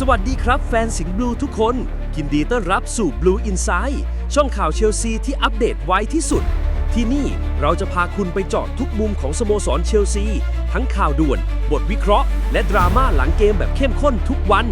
สวัสดีครับแฟนสิงห์บลูทุกคนยินดีต้อนรับสู่ Blue Inside ช่องข่าวเชลซีที่อัปเดตไวที่สุด ที่นี่เราจะพาคุณไปเจาะทุกมุมของสโมสรเชลซี ทั้งข่าวด่วน บทวิเคราะห์ และดราม่าหลังเกมแบบเข้มข้นทุกวัน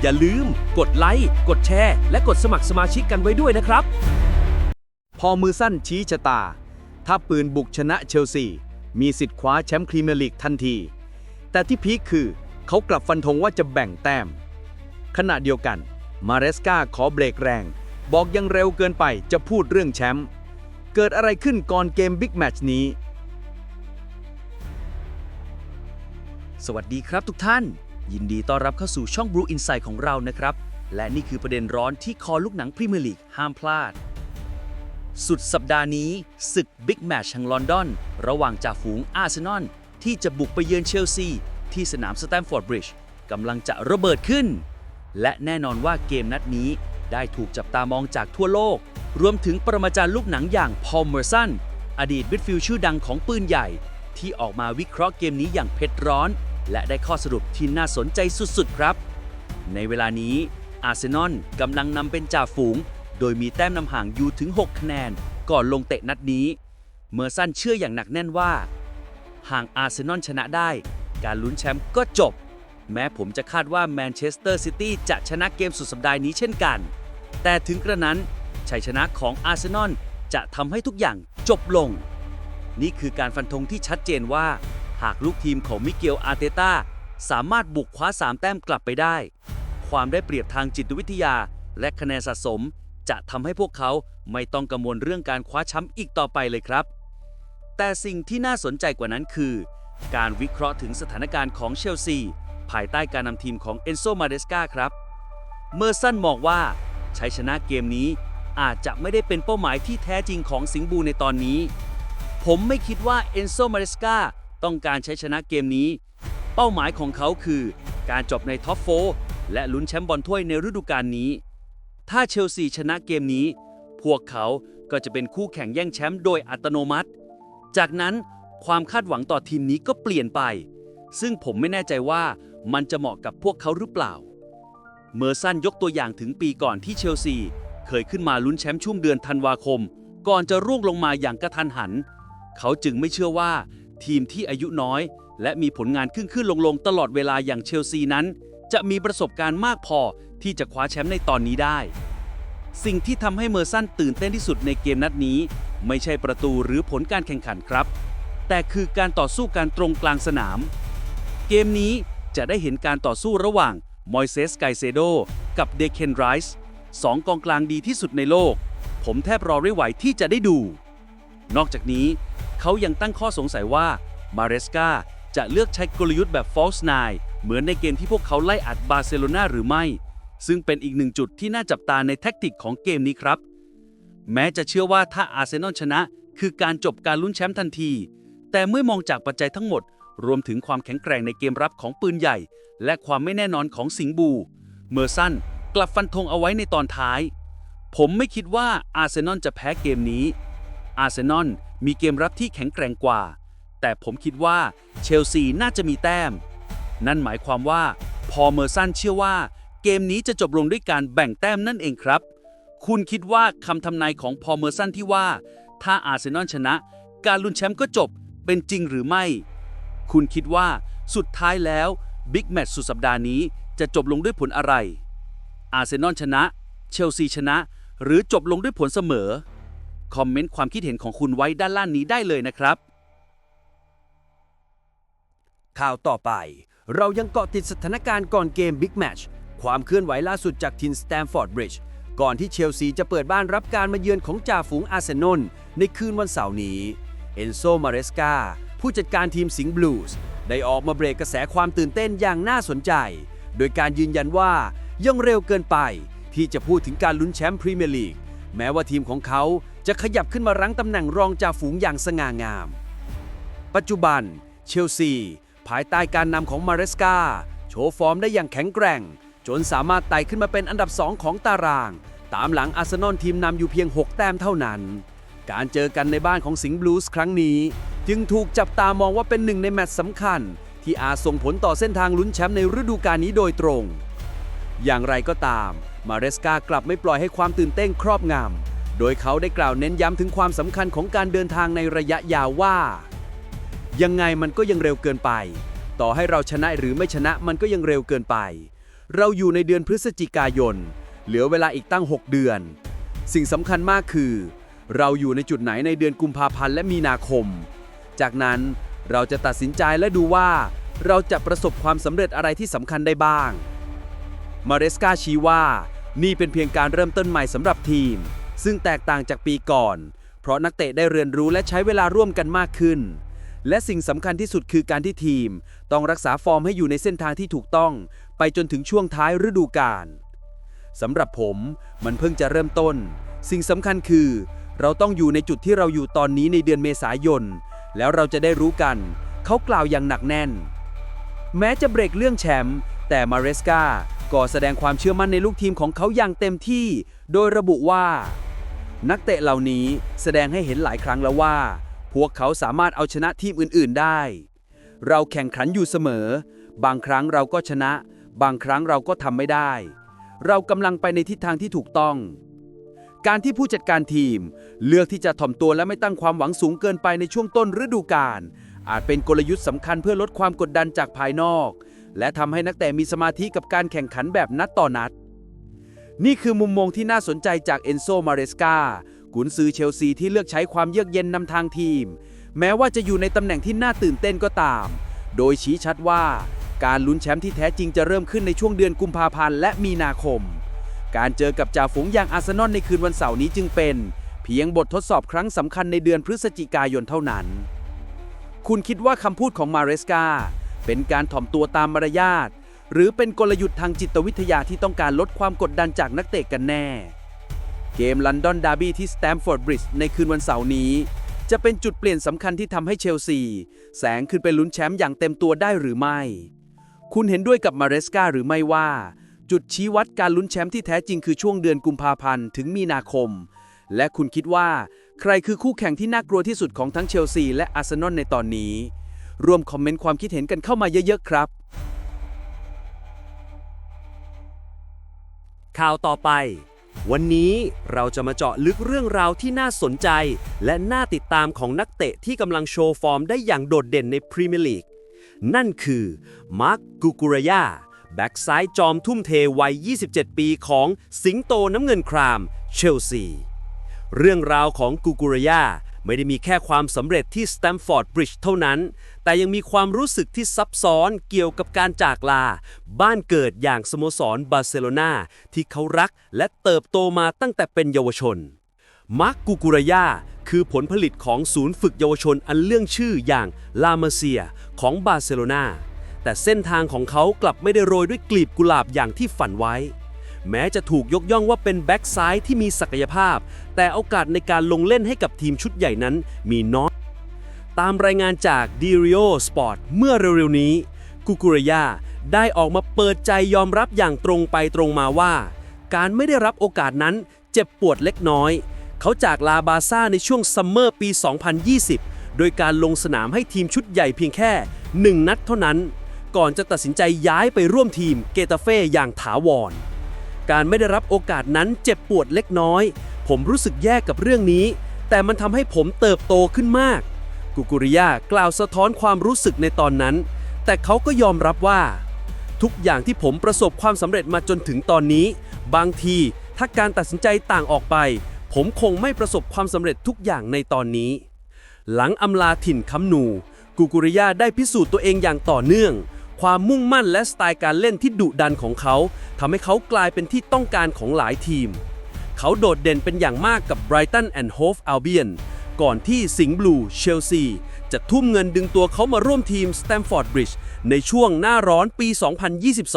อย่าลืม กดไลค์กดแชร์ และกดสมัครสมาชิกกันไว้ด้วยนะครับ พอมือสั้นชี้ชะตา ถ้าปืนบุกชนะเชลซี มีสิทธิ์คว้าแชมป์พรีเมียร์ลีกทันที แต่ที่พีคคือเขากลับฟันธงว่าจะแบ่งแต้ม ขณะเดียวกัน มาเรสกาขอเบรกแรง บอกยังเร็วเกินไปจะพูดเรื่องแชมป์ เกิดอะไรขึ้นก่อนเกมบิ๊กแมตช์นี้ สวัสดีครับทุกท่าน ยินดีต้อนรับเข้าสู่ช่อง Blue Insight ของเรานะครับ และนี่คือประเด็นร้อนที่คอลูกหนังพรีเมียร์ลีกห้ามพลาด สุดสัปดาห์นี้ศึกบิ๊กแมตช์แห่งลอนดอน ระหว่างจ่าฝูงอาร์เซนอลที่จะบุกไปเยือนเชลซีที่สนามสแตมฟอร์ดบริดจ์กำลังจะระเบิดขึ้น และแน่นอนว่าเกมนัดนี้ได้ถูกจับตามองจากทั่วโลก รวมถึงปรมาจารย์ลูกหนังอย่างพอลเมอร์สันอดีตมิดฟิลชื่อดังของปืนใหญ่ ที่ออกมาวิเคราะห์เกมนี้อย่างเผ็ดร้อน และได้ข้อสรุปที่น่าสนใจสุดๆครับ ในเวลานี้อาร์เซนอลกำลังนำเป็นจ่าฝูง โดยมีแต้มนำห่างอยู่ถึง 6 คะแนน ก่อนลงเตะนัดนี้ เมอร์สันเชื่ออย่างหนักแน่นว่า หากอาร์เซนอลชนะได้ การลุ้นแชมป์ก็จบ แม้ผมจะคาดว่าแมนเชสเตอร์ซิตี้จะชนะเกมสุดสัปดาห์นี้เช่นกัน แต่ถึงกระนั้นชัยชนะของอาร์เซนอลจะทำให้ทุกอย่างจบลง นี่คือการฟันธงที่ชัดเจนว่า หากลูกทีมของมิเกลอาร์เตตาสามารถบุกคว้า 3 แต้มกลับไปได้ ความได้เปรียบทางจิตวิทยาและคะแนนสะสม จะทำให้พวกเขาไม่ต้องกังวลเรื่องการคว้าแชมป์อีกต่อไปเลยครับ แต่สิ่งที่น่าสนใจกว่านั้นคือ การวิเคราะห์ถึงสถานการณ์ของเชลซี ภายใต้การนำทีมของเอนโซมาเดสกาครับ เมอร์สันมองว่าชัยชนะเกมนี้อาจจะไม่ได้เป็นเป้าหมายที่แท้จริงของสิงห์บูในตอนนี้ ผมไม่คิดว่าเอนโซมาเดสกาต้องการใช้ชนะเกมนี้ เป้าหมายของเขาคือการจบในท็อปโฟร์และลุ้นแชมป์บอลถ้วยในฤดูกาลนี้ ถ้าเชลซีชนะเกมนี้ พวกเขาก็จะเป็นคู่แข่งแย่งแชมป์โดยอัตโนมัติ จากนั้นความคาดหวังต่อทีมนี้ก็เปลี่ยนไป ซึ่งผมไม่แน่ใจว่า มันจะเหมาะกับพวกเขาหรือเปล่า เมอร์สันยกตัวอย่างถึงปีก่อนที่เชลซี เคยขึ้นมาลุ้นแชมป์ช่วงเดือนธันวาคม ก่อนจะร่วงลงมาอย่างกระทันหัน เขาจึงไม่เชื่อว่า ทีมที่อายุน้อย และมีผลงานขึ้นขึ้นลงลงตลอดเวลาอย่างเชลซีนั้น จะมีประสบการณ์มากพอที่จะคว้าแชมป์ในตอนนี้ได้ สิ่งที่ทำให้เมอร์สันตื่นเต้นที่สุดในเกมนัดนี้ ไม่ใช่ประตูหรือผลการแข่งขันครับ แต่คือการต่อสู้การตรงกลางสนาม เกมนี้ จะได้เห็นการต่อสู้ระหว่างมอยเซสไกเซโดกับเดเคนไรส์สองกองกลางดีที่สุดในโลก ผมแทบรอไม่ไหวที่จะได้ดู นอกจากนี้ เขายังตั้งข้อสงสัยว่ามาเรสกาจะเลือกใช้กลยุทธ์แบบ false nine เหมือนในเกมที่พวกเขาไล่อัดบาร์เซโลนาหรือไม่ ซึ่งเป็นอีกหนึ่งจุดที่น่าจับตาในแท็กติกของเกมนี้ครับ แม้จะเชื่อว่าถ้าอาร์เซนอลชนะ คือการจบการลุ้นแชมป์ทันที แต่เมื่อมองจากปัจจัยทั้งหมด รวมถึงความแข็งแกร่งในเกมรับของปืนใหญ่ และความไม่แน่นอนของสิงบู เมอร์สันกลับฟันธงเอาไว้ในตอนท้าย ผมไม่คิดว่าอาร์เซนอลจะแพ้เกมนี้ อาร์เซนอลมีเกมรับที่แข็งแกร่งกว่า แต่ผมคิดว่าเชลซีน่าจะมีแต้ม นั่นหมายความว่า พอเมอร์สันเชื่อว่า เกมนี้จะจบลงด้วยการแบ่งแต้มนั่นเองครับ คุณคิดว่าคำทำนายของพอเมอร์สันที่ว่า ถ้าอาร์เซนอลชนะ การลุ้นแชมป์ก็จบเป็นจริงหรือไม่ คุณคิดว่าสุดท้ายแล้วบิ๊กแมตช์สุดสัปดาห์นี้จะจบลงด้วยผลอะไร อาร์เซนอลชนะ เชลซีชนะ หรือจบลงด้วยผลเสมอ คอมเมนต์ความคิดเห็นของคุณไว้ด้านล่างนี้ได้เลยนะครับ ข่าวต่อไป เรายังเกาะติดสถานการณ์ก่อนเกมบิ๊กแมตช์ความเคลื่อนไหวล่าสุดจากทีมสแตมฟอร์ดบริดจ์ก่อนที่เชลซีจะเปิดบ้านรับการมาเยือนของจ่าฝูงอาร์เซนอลในคืนวันเสาร์นี้ เอนโซ มาเรสกา ผู้จัดการทีมสิงห์บลูส์ได้ออกมาเบรกกระแสความตื่นเต้นอย่างน่าสนใจ โดยการยืนยันว่ายังเร็วเกินไป ที่จะพูดถึงการลุ้นแชมป์พรีเมียร์ลีกแม้ว่าทีมของเขาจะขยับขึ้นมารั้งตำแหน่งรองจ่าฝูงอย่างสง่างาม ปัจจุบัน เชลซี ภายใต้การนำของมาเรสกาโชว์ฟอร์มได้อย่างแข็งแกร่ง จนสามารถไต่ขึ้นมาเป็นอันดับ 2 ของตาราง ตามหลังอาร์เซนอลทีมนำอยู่เพียง 6 แต้มเท่านั้น การเจอกันในบ้านของสิงห์บลูส์ครั้งนี้ จึงถูกจับตามองว่าเป็นหนึ่งในแมตช์สำคัญ ที่อาจส่งผลต่อเส้นทางลุ้นแชมป์ในฤดูกาลนี้โดยตรง อย่างไรก็ตาม มาเรสกากลับไม่ปล่อยให้ความตื่นเต้นครอบงำโดยเขาได้กล่าวเน้นย้ำถึงความสำคัญของการเดินทางในระยะยาวว่า ยังไงมันก็ยังเร็วเกินไป ต่อให้เราชนะหรือไม่ชนะมันก็ยังเร็วเกินไป เราอยู่ในเดือนพฤศจิกายน เหลือเวลาอีกตั้ง 6 เดือน สิ่งสำคัญมากคือ เราอยู่ในจุดไหนในเดือนกุมภาพันธ์และมีนาคม จากนั้นเราจะตัดสินใจและดูว่า เราจะประสบความสำเร็จอะไรที่สำคัญได้บ้าง มาเรสกาชี้ว่า นี่เป็นเพียงการเริ่มต้นใหม่สำหรับทีม ซึ่งแตกต่างจากปีก่อน เพราะนักเตะได้เรียนรู้และใช้เวลาร่วมกันมากขึ้น และสิ่งสำคัญที่สุดคือการที่ทีม ต้องรักษาฟอร์มให้อยู่ในเส้นทางที่ถูกต้อง ไปจนถึงช่วงท้ายฤดูกาลสำหรับผมมันเพิ่งจะเริ่มต้น สิ่งสำคัญคือ เราต้องอยู่ในจุดที่เราอยู่ตอนนี้ในเดือนเมษายน แล้วเราจะได้รู้กัน เขากล่าวอย่างหนักแน่น แม้จะเบรกเรื่องแชมป์แต่มาเรสกาก็แสดงความเชื่อมั่นในลูกทีมของเขาอย่างเต็มที่ โดยระบุว่า นักเตะเหล่านี้แสดงให้เห็นหลายครั้งแล้วว่า พวกเขาสามารถเอาชนะทีมอื่น ๆ ได้ เราแข่งขันอยู่เสมอ บางครั้งเราก็ชนะ บางครั้งเราก็ทำไม่ได้ เรากำลังไปในทิศทางที่ถูกต้อง การที่ผู้จัดการทีม เลือกที่จะถ่อมตัวและไม่ตั้งความหวังสูงเกินไปในช่วงต้นฤดูกาลอาจเป็นกลยุทธ์สำคัญเพื่อลดความกดดันจากภายนอก และทำให้นักเตะมีสมาธิกับการแข่งขันแบบนัดต่อนัด นี่คือมุมมองที่น่าสนใจจากเอนโซ มาเรสกากุนซือเชลซีที่เลือกใช้ความเยือกเย็นนำทางทีม แม้ว่าจะอยู่ในตำแหน่งที่น่าตื่นเต้นก็ตาม โดยชี้ชัดว่า การลุ้นแชมป์ที่แท้จริงจะเริ่มขึ้นในช่วงเดือนกุมภาพันธ์และมีนาคม การเจอกับจ่าฝูงอย่างอาร์เซนอลในคืนวันเสาร์นี้จึงเป็น เพียงบททดสอบครั้งสำคัญในเดือนพฤศจิกายนเท่านั้น คุณคิดว่าคำพูดของมาเรสกาเป็นการถ่อมตัวตามมารยาท หรือเป็นกลยุทธ์ทางจิตวิทยาที่ต้องการลดความกดดันจากนักเตะกันแน่ เกมลันดอนดาร์บี้ที่สแตมฟอร์ดบริดจ์ในคืนวันเสาร์นี้ จะเป็นจุดเปลี่ยนสำคัญที่ทำให้เชลซีแสงขึ้นไปลุ้นแชมป์อย่างเต็มตัวได้หรือไม่ คุณเห็นด้วยกับมาเรสกาหรือไม่ว่า จุดชี้วัดการลุ้นแชมป์ที่แท้จริงคือช่วงเดือนกุมภาพันธ์ถึงมีนาคม และคุณคิดว่า ใครคือคู่แข่งที่น่ากลัวที่สุดของทั้งเชลซีและอาร์เซนอลในตอนนี้รวมคอมเมนต์ความคิดเห็นกันเข้ามาเยอะๆครับ ข่าวต่อไป วันนี้เราจะมาเจาะลึกเรื่องราวที่น่าสนใจ และน่าติดตามของนักเตะที่กำลังโชว์ฟอร์มได้อย่างโดดเด่นในพรีเมียร์ลีกนั่นคือมาร์คกูกุรายา แบ็กซ้ายจอมทุ่มเทวัย 27 ปีของสิงโตน้ำเงินคราม เชลซี เรื่องราวของกูกุรยาไม่ได้มีแค่ความสำเร็จที่สแตมฟอร์ดบริดจ์เท่านั้น แต่ยังมีความรู้สึกที่ซับซ้อนเกี่ยวกับการจากลา บ้านเกิดอย่างสโมสรบาร์เซโลนาที่เขารักและเติบโตมาตั้งแต่เป็นเยาวชน มาร์กกูกุรยาคือผลผลิตของศูนย์ฝึกเยาวชนอันเรื่องชื่ออย่างลามาเซียของบาร์เซโลนา แต่เส้นทางของเขากลับไม่ได้โรยด้วยกลีบกุหลาบอย่างที่ฝันไว้ แม้จะถูกยกย่องว่าเป็นแบ็กซ้ายที่มีศักยภาพ แต่โอกาสในการลงเล่นให้กับทีมชุดใหญ่นั้นมีน้อยตามรายงานจาก d i r i o Sport เมื่อเร็วๆนี้กุกุรยาได้ออกมาเปิดใจยอมรับอย่างตรงไปตรงมาว่า การไม่ได้รับโอกาสนั้นเจ็บปวดเล็กน้อย เขาจากลาบาซ่าในช่วงซัมเมอร์ปี 2020 โดยการลงสนามให้ทีมชุดใหญ่เพียงแค่ 1 นัดเท่านั้น ก่อนจะตัดสินใจย้ายไปร่วมทีมเกตาเฟ่อย่างถาวร การไม่ได้รับโอกาสนั้นเจ็บปวดเล็กน้อย ผมรู้สึกแย่กับเรื่องนี้ แต่มันทำให้ผมเติบโตขึ้นมาก กุกุริยากล่าวสะท้อนความรู้สึกในตอนนั้น แต่เขาก็ยอมรับว่า ทุกอย่างที่ผมประสบความสำเร็จมาจนถึงตอนนี้ บางทีถ้าการตัดสินใจต่างออกไป ผมคงไม่ประสบความสำเร็จทุกอย่างในตอนนี้ หลังอำลาถิ่นคำหนูกุกุริยาได้พิสูจน์ตัวเองอย่างต่อเนื่อง ความมุ่งมั่นและสไตล์การเล่นที่ดุดันของเขาทำให้เขากลายเป็นที่ต้องการของหลายทีม เขาโดดเด่นเป็นอย่างมากกับ Brighton and Hove Albion ก่อนที่สิงห์บลูเชลซีจะทุ่มเงินดึงตัวเขามาร่วมทีม Stamford Bridge ในช่วงหน้าร้อนปี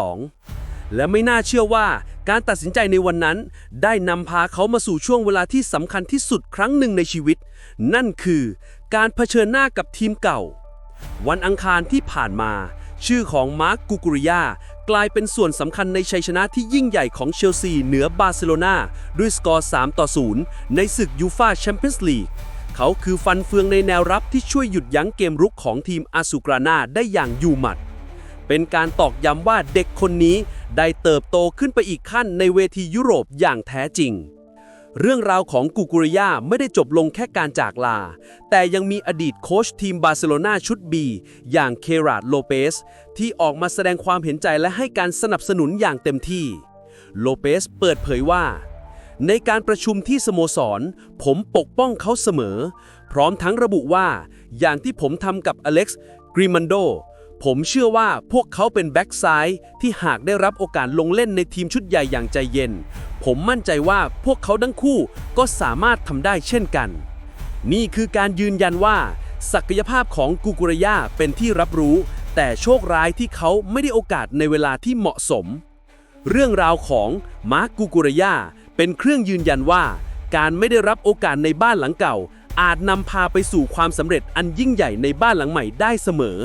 2022 และไม่น่าเชื่อว่าการตัดสินใจในวันนั้น ได้นำพาเขามาสู่ช่วงเวลาที่สำคัญที่สุดครั้งหนึ่งในชีวิต นั่นคือ การเผชิญหน้ากับทีมเก่า วันอังคารที่ผ่านมา ชื่อของมาร์กกูกุริยากลายเป็นส่วนสำคัญในชัยชนะที่ยิ่งใหญ่ของเชลซีเหนือบาร์เซโลนาด้วยสกอร์ 3 ต่อ 0 ในศึกยูฟาแชมเปี้ยนส์ลีกเขาคือฟันเฟืองในแนวรับที่ช่วยหยุดยั้งเกมรุกของทีมอาซูกรานาได้อย่างอยู่หมัด เป็นการตอกย้ำว่าเด็กคนนี้ได้เติบโตขึ้นไปอีกขั้นในเวทียุโรปอย่างแท้จริง เรื่องราวของกูกุริยาไม่ได้จบลงแค่การจากลา แต่ยังมีอดีตโค้ชทีมบาร์เซโลนาชุด B อย่างเคราดโลเปสที่ออกมาแสดงความเห็นใจและให้การสนับสนุนอย่างเต็มที่ โลเปสเปิดเผยว่า ในการประชุมที่สโมสร ผมปกป้องเขาเสมอ พร้อมทั้งระบุว่า อย่างที่ผมทำกับอเล็กซ์กริมันโด ผมเชื่อว่าพวกเขาเป็นแบ็กซ้ายที่หากได้รับโอกาสลงเล่นในทีมชุดใหญ่อย่างใจเย็น ผมมั่นใจว่าพวกเขาทั้งคู่ก็สามารถทำได้เช่นกัน นี่คือการยืนยันว่า ศักยภาพของกูกุระยาเป็นที่รับรู้ แต่โชคร้ายที่เขาไม่ได้โอกาสในเวลาที่เหมาะสม เรื่องราวของมาร์กกูกุระยาเป็นเครื่องยืนยันว่า การไม่ได้รับโอกาสในบ้านหลังเก่า อาจนำพาไปสู่ความสำเร็จอันยิ่งใหญ่ในบ้านหลังใหม่ได้เสมอ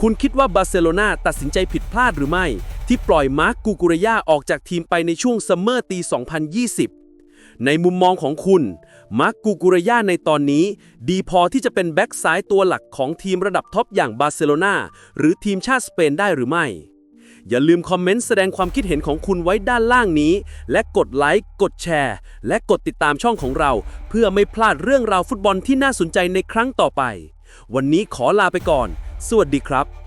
คุณคิดว่าบาร์เซโลนาตัดสินใจผิดพลาดหรือไม่ ที่ปล่อยมาร์กกูกุระยาออกจากทีมไปในช่วงซัมเมอร์ปี 2020 ในมุมมองของคุณ มาร์กกูกุระยาในตอนนี้ ดีพอที่จะเป็นแบ็กซ้ายตัวหลักของทีมระดับท็อปอย่างบาร์เซโลนาหรือทีมชาติสเปนได้หรือไม่อย่าลืมคอมเมนต์แสดงความคิดเห็นของคุณไว้ด้านล่างนี้ และกดไลค์ กดแชร์ และกดติดตามช่องของเรา เพื่อไม่พลาดเรื่องราวฟุตบอลที่น่าสนใจในครั้งต่อไป วันนี้ขอลาไปก่อน สวัสดีครับ